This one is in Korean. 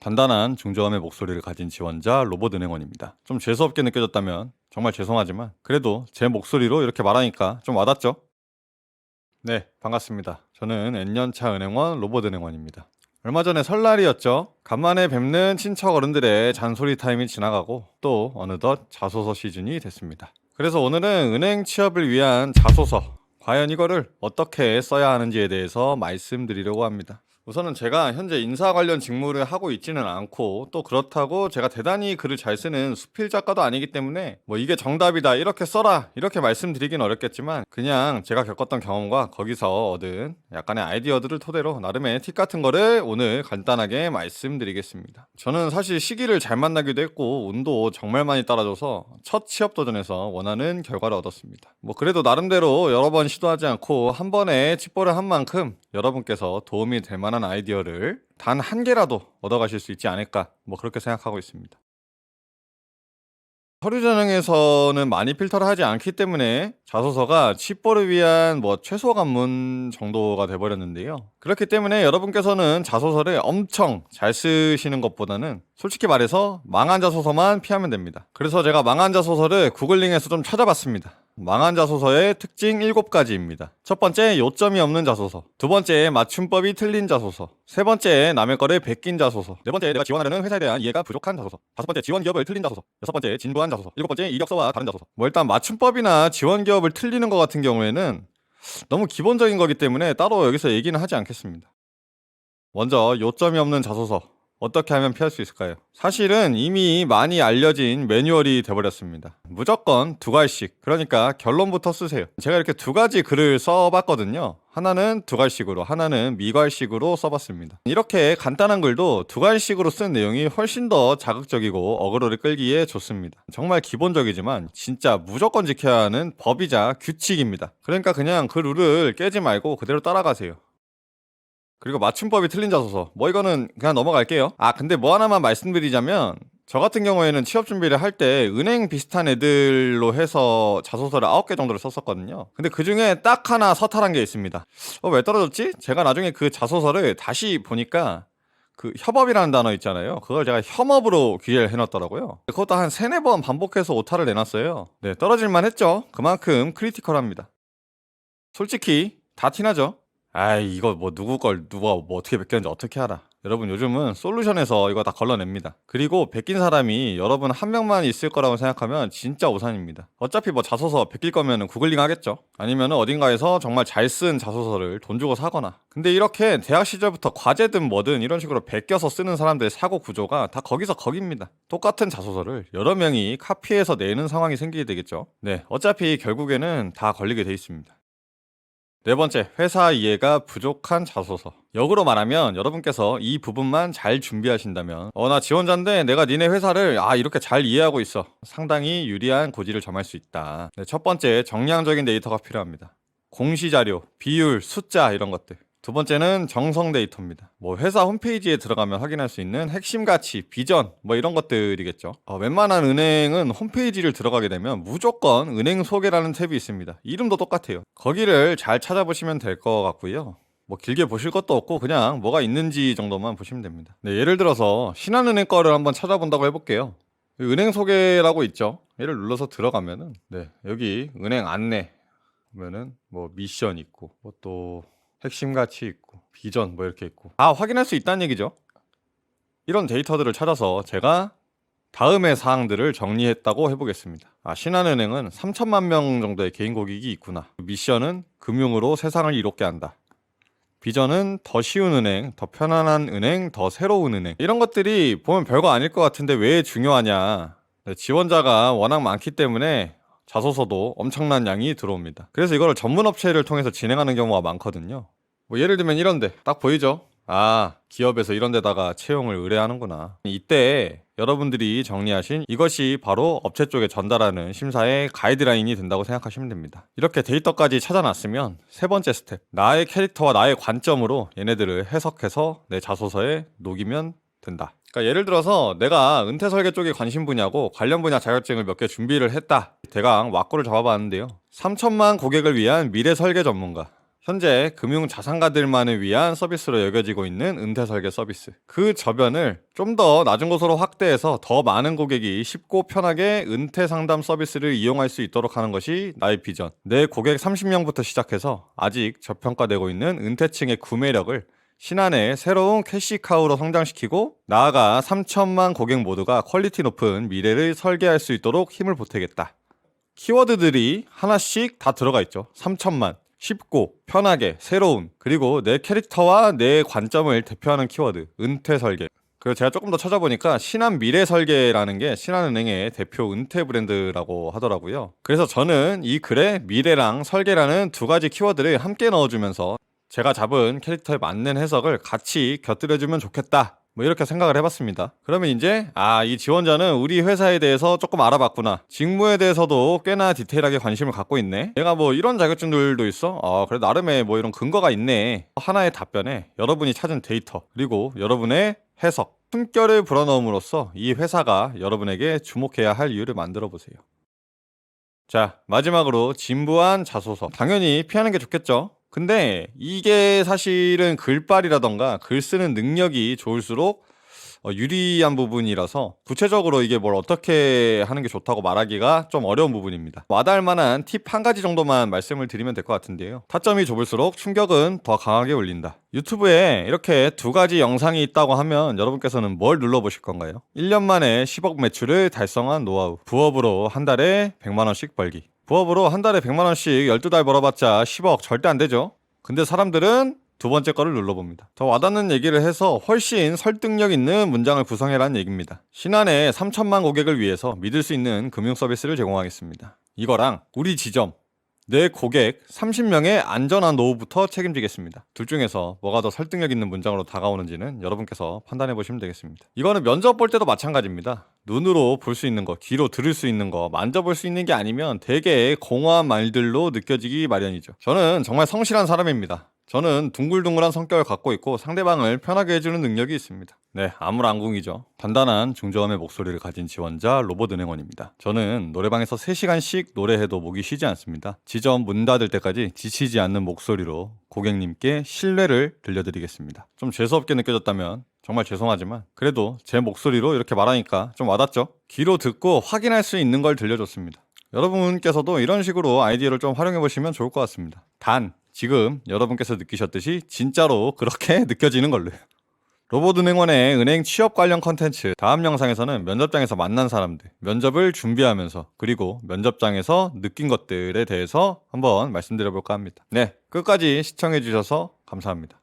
단단한 중저음의 목소리를 가진 지원자 로봇 은행원입니다. 좀 죄수없게 느껴졌다면 정말 죄송하지만 그래도 제 목소리로 이렇게 말하니까 좀 와닿죠? 네, 반갑습니다. 저는 N년차 은행원 로봇 은행원입니다. 얼마 전에 설날이었죠. 간만에 뵙는 친척 어른들의 잔소리 타임이 지나가고 또 어느덧 자소서 시즌이 됐습니다. 그래서 오늘은 은행 취업을 위한 자소서 과연 이거를 어떻게 써야 하는지에 대해서 말씀드리려고 합니다. 우선은 제가 현재 인사 관련 직무를 하고 있지는 않고 또 그렇다고 제가 대단히 글을 잘 쓰는 수필 작가도 아니기 때문에 뭐 이게 정답이다 이렇게 써라 이렇게 말씀드리긴 어렵겠지만 그냥 제가 겪었던 경험과 거기서 얻은 약간의 아이디어들을 토대로 나름의 팁 같은 거를 오늘 간단하게 말씀드리겠습니다. 저는 사실 시기를 잘 만나기도 했고 운도 정말 많이 따라줘서 첫 취업 도전에서 원하는 결과를 얻었습니다. 뭐 그래도 나름대로 여러 번 시도하지 않고 한 번에 칩볼을 한 만큼 여러분께서 도움이 될 만한 아이디어를 단 한 개라도 얻어가실 수 있지 않을까 뭐 그렇게 생각하고 있습니다. 서류 전형에서는 많이 필터를 하지 않기 때문에 자소서가 칩볼을 위한 뭐 최소 관문 정도가 돼버렸는데요. 그렇기 때문에 여러분께서는 자소서를 엄청 잘 쓰시는 것보다는 솔직히 말해서 망한 자소서만 피하면 됩니다. 그래서 제가 망한 자소서를 구글링에서 좀 찾아봤습니다. 망한 자소서의 특징 7가지입니다. 첫 번째, 요점이 없는 자소서. 두 번째, 맞춤법이 틀린 자소서. 세 번째, 남의 거를 베낀 자소서. 네 번째, 내가 지원하려는 회사에 대한 이해가 부족한 자소서. 다섯 번째, 지원 기업을 틀린 자소서. 여섯 번째, 진부한 자소서. 일곱 번째, 이력서와 다른 자소서. 뭐 일단 맞춤법이나 지원 기업을 틀리는 것 같은 경우에는 너무 기본적인 거기 때문에 따로 여기서 얘기는 하지 않겠습니다. 먼저 요점이 없는 자소서. 어떻게 하면 피할 수 있을까요? 사실은 이미 많이 알려진 매뉴얼이 돼버렸습니다. 무조건 두 갈씩. 그러니까 결론부터 쓰세요. 제가 이렇게 두 가지 글을 써봤거든요. 하나는 두 갈식으로, 하나는 미갈식으로 써봤습니다. 이렇게 간단한 글도 두 갈식으로 쓴 내용이 훨씬 더 자극적이고 어그로를 끌기에 좋습니다. 정말 기본적이지만 진짜 무조건 지켜야 하는 법이자 규칙입니다. 그러니까 그냥 그 룰을 깨지 말고 그대로 따라가세요. 그리고 맞춤법이 틀린 자소서. 뭐 이거는 그냥 넘어갈게요. 아, 근데 뭐 하나만 말씀드리자면 저 같은 경우에는 취업 준비를 할 때 은행 비슷한 애들로 해서 자소서를 9개 정도를 썼었거든요. 근데 그 중에 딱 하나 서탈한 게 있습니다. 어, 왜 떨어졌지? 제가 나중에 그 자소서를 다시 보니까 그 협업이라는 단어 있잖아요. 그걸 제가 혐업으로 기재를 해놨더라고요. 그것도 한 세네 번 반복해서 오타를 내놨어요. 네, 떨어질만 했죠. 그만큼 크리티컬합니다. 솔직히 다 티나죠? 아이 이거 뭐 누구 걸 누가 뭐 어떻게 베꼈는지 어떻게 알아. 여러분 요즘은 솔루션에서 이거 다 걸러냅니다. 그리고 베낀 사람이 여러분 한 명만 있을 거라고 생각하면 진짜 오산입니다. 어차피 뭐 자소서 베낄 거면 구글링 하겠죠? 아니면 어딘가에서 정말 잘 쓴 자소서를 돈 주고 사거나. 근데 이렇게 대학 시절부터 과제든 뭐든 이런 식으로 베껴서 쓰는 사람들의 사고 구조가 다 거기서 거깁니다. 똑같은 자소서를 여러 명이 카피해서 내는 상황이 생기게 되겠죠? 네 어차피 결국에는 다 걸리게 돼 있습니다 네 번째, 회사 이해가 부족한 자소서. 역으로 말하면 여러분께서 이 부분만 잘 준비하신다면 어 나 지원자인데 내가 니네 회사를 아 이렇게 잘 이해하고 있어. 상당히 유리한 고지를 점할 수 있다. 네, 첫 번째, 정량적인 데이터가 필요합니다. 공시 자료, 비율, 숫자 이런 것들. 두 번째는 정성 데이터입니다. 뭐 회사 홈페이지에 들어가면 확인할 수 있는 핵심 가치, 비전 뭐 이런 것들이겠죠. 어, 웬만한 은행은 홈페이지를 들어가게 되면 무조건 은행 소개라는 탭이 있습니다. 이름도 똑같아요. 거기를 잘 찾아보시면 될 것 같고요. 뭐 길게 보실 것도 없고 그냥 뭐가 있는지 정도만 보시면 됩니다. 네, 예를 들어서 신한은행 거를 한번 찾아본다고 해볼게요. 은행 소개라고 있죠. 얘를 눌러서 들어가면은 네, 여기 은행 안내 보면은 뭐 미션 있고 뭐또 핵심 가치 있고 비전 뭐 이렇게 있고 다 확인할 수 있다는 얘기죠. 이런 데이터들을 찾아서 제가 다음의 사항들을 정리했다고 해보겠습니다. 아, 신한은행은 3천만 명 정도의 개인 고객이 있구나. 미션은 금융으로 세상을 이롭게 한다. 비전은 더 쉬운 은행, 더 편안한 은행, 더 새로운 은행. 이런 것들이 보면 별거 아닐 것 같은데 왜 중요하냐. 네, 지원자가 워낙 많기 때문에 자소서도 엄청난 양이 들어옵니다. 그래서 이거를 전문 업체를 통해서 진행하는 경우가 많거든요. 뭐 예를 들면 이런데 딱 보이죠? 아, 기업에서 이런 데다가 채용을 의뢰하는구나. 이때 여러분들이 정리하신 이것이 바로 업체 쪽에 전달하는 심사의 가이드라인이 된다고 생각하시면 됩니다. 이렇게 데이터까지 찾아놨으면 세 번째 스텝. 나의 캐릭터와 나의 관점으로 얘네들을 해석해서 내 자소서에 녹이면 된다. 그러니까 예를 들어서 내가 은퇴 설계 쪽에 관심 분야고 관련 분야 자격증을 몇 개 준비를 했다. 대강 왁구를 잡아봤는데요. 3천만 고객을 위한 미래 설계 전문가. 현재 금융 자산가들만을 위한 서비스로 여겨지고 있는 은퇴 설계 서비스. 그 저변을 좀 더 낮은 곳으로 확대해서 더 많은 고객이 쉽고 편하게 은퇴 상담 서비스를 이용할 수 있도록 하는 것이 나의 비전. 내 고객 30명부터 시작해서 아직 저평가되고 있는 은퇴층의 구매력을 신한의 새로운 캐시카우로 성장시키고 나아가 3천만 고객 모두가 퀄리티 높은 미래를 설계할 수 있도록 힘을 보태겠다. 키워드들이 하나씩 다 들어가 있죠. 3천만. 쉽고 편하게 새로운 그리고 내 캐릭터와 내 관점을 대표하는 키워드 은퇴 설계 그리고 제가 조금 더 찾아보니까 신한 미래 설계라는 게 신한은행의 대표 은퇴 브랜드라고 하더라고요 그래서 저는 이 글에 미래랑 설계라는 두 가지 키워드를 함께 넣어주면서 제가 잡은 캐릭터에 맞는 해석을 같이 곁들여주면 좋겠다 뭐 이렇게 생각을 해봤습니다. 그러면 이제 아 이 지원자는 우리 회사에 대해서 조금 알아봤구나. 직무에 대해서도 꽤나 디테일하게 관심을 갖고 있네. 내가 뭐 이런 자격증들도 있어. 아 그래 나름의 뭐 이런 근거가 있네. 하나의 답변에 여러분이 찾은 데이터 그리고 여러분의 해석 숨결을 불어넣음으로써 이 회사가 여러분에게 주목해야 할 이유를 만들어 보세요. 자 마지막으로 진부한 자소서 당연히 피하는 게 좋겠죠. 근데 이게 사실은 글빨이라던가 글 쓰는 능력이 좋을수록 어, 유리한 부분이라서 구체적으로 이게 뭘 어떻게 하는 게 좋다고 말하기가 좀 어려운 부분입니다. 와닿을 만한 팁 한 가지 정도만 말씀을 드리면 될 것 같은데요. 타점이 좁을수록 충격은 더 강하게 울린다. 유튜브에 이렇게 두 가지 영상이 있다고 하면 여러분께서는 뭘 눌러보실 건가요? 1년 만에 10억 매출을 달성한 노하우. 부업으로 한 달에 100만원씩 벌기. 부업으로 한 달에 100만 원씩 12달 벌어봤자 10억 절대 안 되죠. 근데 사람들은 두 번째 거를 눌러봅니다. 더 와닿는 얘기를 해서 훨씬 설득력 있는 문장을 구성해라는 얘기입니다. 신한의 3천만 고객을 위해서 믿을 수 있는 금융 서비스를 제공하겠습니다. 이거랑 우리 지점, 내 고객 30명의 안전한 노후부터 책임지겠습니다. 둘 중에서 뭐가 더 설득력 있는 문장으로 다가오는지는 여러분께서 판단해 보시면 되겠습니다. 이거는 면접 볼 때도 마찬가지입니다. 눈으로 볼 수 있는 거, 귀로 들을 수 있는 거, 만져볼 수 있는 게 아니면 되게 공허한 말들로 느껴지기 마련이죠. 저는 정말 성실한 사람입니다. 저는 둥글둥글한 성격을 갖고 있고 상대방을 편하게 해주는 능력이 있습니다. 네, 아무랑궁이죠. 단단한 중저음의 목소리를 가진 지원자 로봇은행원입니다. 저는 노래방에서 3시간씩 노래해도 목이 쉬지 않습니다. 지점 문 닫을 때까지 지치지 않는 목소리로 고객님께 신뢰를 들려드리겠습니다. 좀 재수없게 느껴졌다면 정말 죄송하지만 그래도 제 목소리로 이렇게 말하니까 좀 와닿죠? 귀로 듣고 확인할 수 있는 걸 들려줬습니다. 여러분께서도 이런 식으로 아이디어를 좀 활용해 보시면 좋을 것 같습니다. 단 지금 여러분께서 느끼셨듯이 진짜로 그렇게 느껴지는 걸로요. 로봇은행원의 은행 취업 관련 컨텐츠 다음 영상에서는 면접장에서 만난 사람들 면접을 준비하면서 그리고 면접장에서 느낀 것들에 대해서 한번 말씀드려 볼까 합니다. 네 끝까지 시청해 주셔서 감사합니다.